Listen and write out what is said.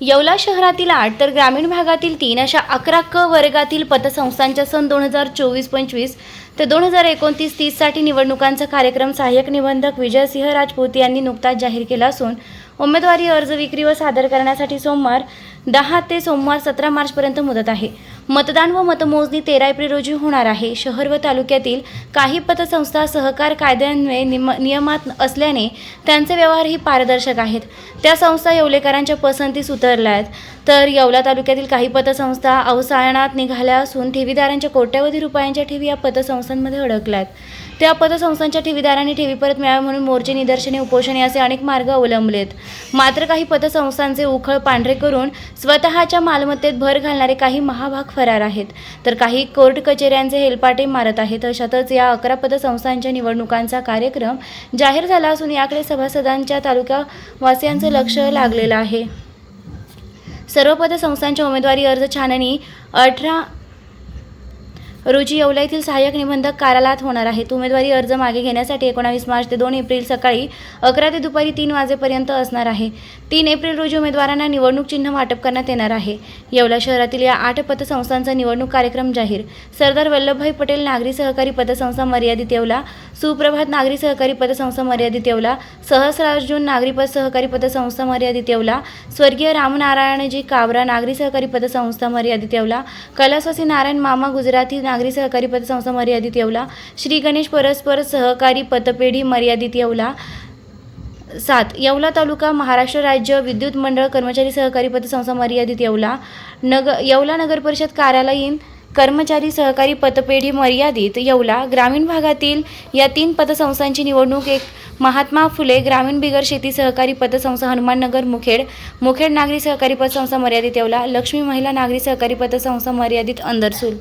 येवला शहरातील आठ तर ग्रामीण भागातील तीन अशा अकरा क वर्गातील पतसंस्थांच्या सन दोन हजार चोवीस पंचवीस ते दोन हजार एकोणतीस तीससाठी निवडणुकांचा कार्यक्रम सहाय्यक निबंधक विजयसिंह राजपूत यांनी नुकताच जाहीर केला असून उमेदवारी अर्ज विक्री व सादर करण्यासाठी सोमवार दहा ते सोमवार सतरा मार्चपर्यंत मुदत आहे. मतदान व मतमोजणी तेरा एप्रिल रोजी होणार आहे. शहर व तालुक्यातील काही पतसंस्था सहकार कायद्यान्वये निम नियमात असल्याने त्यांचे व्यवहारही पारदर्शक आहेत. त्या संस्था येवलेकरांच्या पसंतीस उतरल्या आहेत. तर येवला तालुक्यातील काही पतसंस्था अवसाळणात निघाल्या असून ठेवीदारांच्या कोट्यवधी रुपयांच्या ठेवी या पतसंस्थांमध्ये अडकल्या आहेत. त्या पतसंस्थांच्या ठेवीदारांनी ठेवी परत मिळावी म्हणून मोर्चे निदर्शने उपोषणे असे अनेक मार्ग अवलंबलेत. मात्र काही पतसंस्थांचे उखळ पांढरे करून स्वतःच्या मालमत्तेत भर घालणारे काही महाभाग फरार आहेत. तर काही कोर्ट कचेऱ्यांचे हेलपाटे मारत आहेत. अशातच या अकरा पतसंस्थांच्या निवडणुकांचा कार्यक्रम जाहीर झाला असून याकडे सभासदांच्या तालुकावासियांचं लक्ष लागलेलं आहे. सर्व पतसंस्थांच्या उमेदवारी अर्ज छाननी अठरा रोजी येवला येथील सहाय्यक निबंधक कार्यालयात होणार आहेत. उमेदवारी अर्ज मागे घेण्यासाठी एकोणावीस मार्च ते दोन एप्रिल सकाळी अकरा ते दुपारी तीन वाजेपर्यंत असणार आहे. तीन एप्रिल रोजी उमेदवारांना निवडणूक चिन्ह वाटप करण्यात येणार आहे. येवला शहरातील या आठ पतसंस्थांचा निवडणूक कार्यक्रम जाहीर. सरदार वल्लभभाई पटेल नागरी सहकारी पतसंस्था मर्यादित येवला. सुप्रभात नागरी सहकारी पतसंस्था मर्यादित येवला. सहस्रार्जुन नागरी पत सहकारी पतसंस्था मर्यादित येवला. स्वर्गीय रामनारायणजी काबरा नागरी सहकारी पतसंस्था मर्यादित येवला. कैलासवासी नारायण मामा गुजराती नागरी सहकारी पतसंस्था मर्यादित येवला. श्री गणेश परस्पर सहकारी पतपेढी मर्यादित येवला. सात येवला तालुका महाराष्ट्र राज्य विद्युत मंडळ कर्मचारी सहकारी पतसंस्था मर्यादित येवला. नग येवला नगर परिषद कार्यालयीन कर्मचारी सहकारी पतपेढी मर्यादित येवला. ग्रामीण भागातील या तीन पतसंस्थांची निवडणूक एक महात्मा फुले ग्रामीण बिगर शेती सहकारी पतसंस्था हनुमाननगर मुखेड मुखेड नागरी सहकारी पतसंस्था मर्यादित येवला. लक्ष्मी महिला नागरी सहकारी पतसंस्था मर्यादित अंदरसूल.